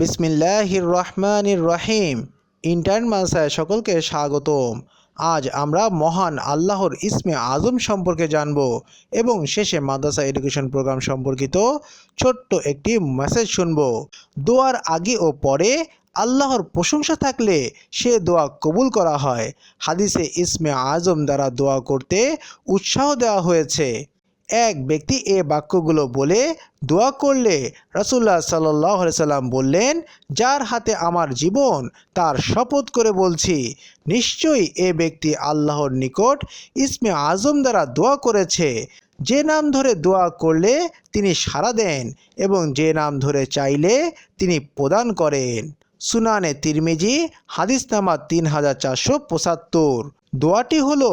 বিসমিল্লাহির রহমানির রহিম। ইন্টার্ন মাসায় সকলকে স্বাগতম। আজ আমরা মহান আল্লাহর ইসমে আজম সম্পর্কে জানব এবং শেষে মাদ্রাসা এডুকেশন প্রোগ্রাম সম্পর্কিত ছোট্ট একটি মেসেজ শুনব। দোয়ার আগে ও পরে আল্লাহর প্রশংসা থাকলে সে দোয়া কবুল করা হয়। হাদিসে ইসমে আজম দ্বারা দোয়া করতে উৎসাহ দেওয়া হয়েছে। এক ব্যক্তি এ বাক্যগুলো বলে দোয়া করলে রাসুল্লাহ সাল্লাহ সাল্লাম বললেন, যার হাতে আমার জীবন, তার শপথ করে বলছি, নিশ্চয়ই এ ব্যক্তি আল্লাহর নিকট ইসমে আজম দ্বারা দোয়া করেছে। যে নাম ধরে দোয়া করলে তিনি সাড়া দেন এবং যে নাম ধরে চাইলে তিনি প্রদান করেন। সুনানে তিরমিজি হাদিস নামা তিন হাজার চারশো পঁচাত্তর। দোয়াটি হলো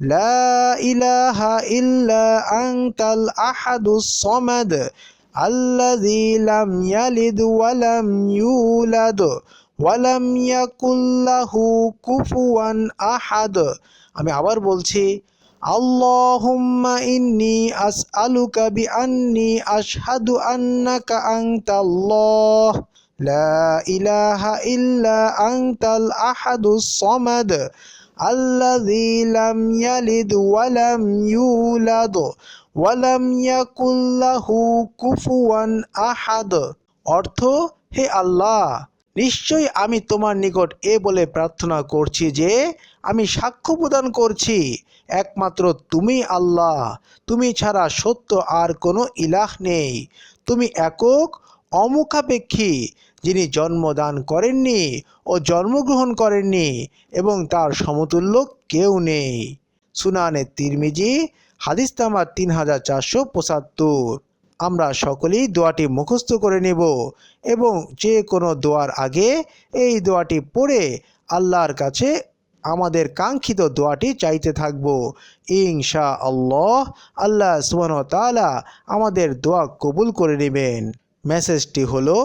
لا إله إلا أنت الأحد الصمد الذي لم يلد ولم يولد ولم يكن له كفوا أحد আমি আবার বলছি আল্লাহুম্মা ইন্নি আসআলুকা বিআন্নি আশহাদু আন্নাকা আনতাল্লাহ লা ইলাহা ইল্লা আনতাল আহাদুস সামাদ ইয়ালিদ ওয়া লাম ইউলাদ ওয়া লাম ইয়াকুল লাহু কুফুয়ান আহাদ অর্থ, হে আল্লাহ, নিশ্চয়ই আমি তোমার নিকট এ বলে প্রার্থনা করছি যে, আমি সাক্ষ্য প্রদান করছি, একমাত্র তুমি আল্লাহ, তুমি ছাড়া সত্য আর কোনো ইলাহ নেই। তুমি একক, অমুখাপেক্ষী যিনি জন্মদান করেননি ও জন্মগ্রহণ করেননি এবং তার সমতুল্য কেউ নেই। সুনানে তিরমিজি, হাদিস নাম্বার তিন হাজার চারশো পঁচাত্তর। আমরা সকলেই দোয়াটি মুখস্থ করে নেব এবং যে কোনো দোয়ার আগে এই দোয়াটি পড়ে আল্লাহর কাছে আমাদের কাঙ্ক্ষিত দোয়াটি চাইতে থাকব। ইনশা আল্লাহ আল্লাহ সুবহান তাআলা আমাদের দোয়া কবুল করে নেবেন। মেসেজটি হলো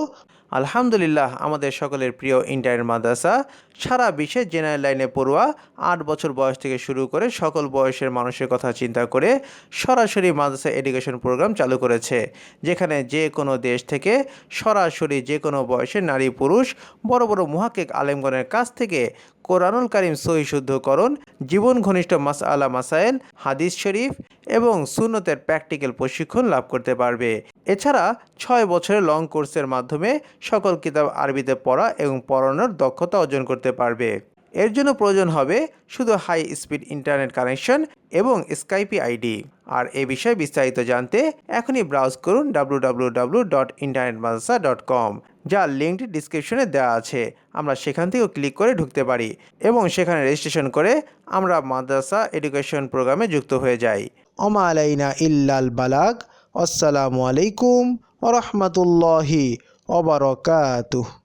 আলহামদুলিল্লাহ, আমাদের সকলের প্রিয় ইন্টারনেট মাদ্রাসা, সারা বিশ্বে জেনারেল লাইনে পড়ুয়া, আট বছর বয়স থেকে শুরু করে সকল বয়সের মানুষের কথা চিন্তা করে সরাসরি মাদ্রাসা এডুকেশন প্রোগ্রাম চালু করেছে, যেখানে যে কোনো দেশ থেকে সরাসরি যে কোনো বয়সের নারী পুরুষ, বড় বড় মুহাক্কিক আলেমগণের কাছ থেকে কোরআনুল কারিম সহি শুদ্ধকরণ জীবন ঘনিষ্ঠ মাস আলা মাসাইল হাদিস শরীফ এবং সুন্নতের প্র্যাকটিক্যাল প্রশিক্ষণ লাভ করতে পারবে। এছাড়া ছয় বছরের লং কোর্সের মাধ্যমে সকল কিতাব আরবিতে পড়া এবং পড়ানোর দক্ষতা অর্জন করতে পারবে। এর জন্য প্রয়োজন হবে শুধু হাই স্পিড ইন্টারনেট কানেকশন এবং স্কাইপি আইডি আর এ বিষয়ে বিস্তারিত জানতে এখনই ব্রাউজ করুন W W W dot internet Madrasa dot com যার লিঙ্কটি ডিসক্রিপশনে দেওয়া আছে। আমরা সেখান থেকেও ক্লিক করে ঢুকতে পারি এবং সেখানে রেজিস্ট্রেশন করে আমরা মাদ্রাসা এডুকেশন প্রোগ্রামে যুক্ত হয়ে যাই। অমা আলাইনা ইল্লাল বালাগ, আসসালামু আলাইকুম ওরহমতুল্লাহি ওবরকাতুহ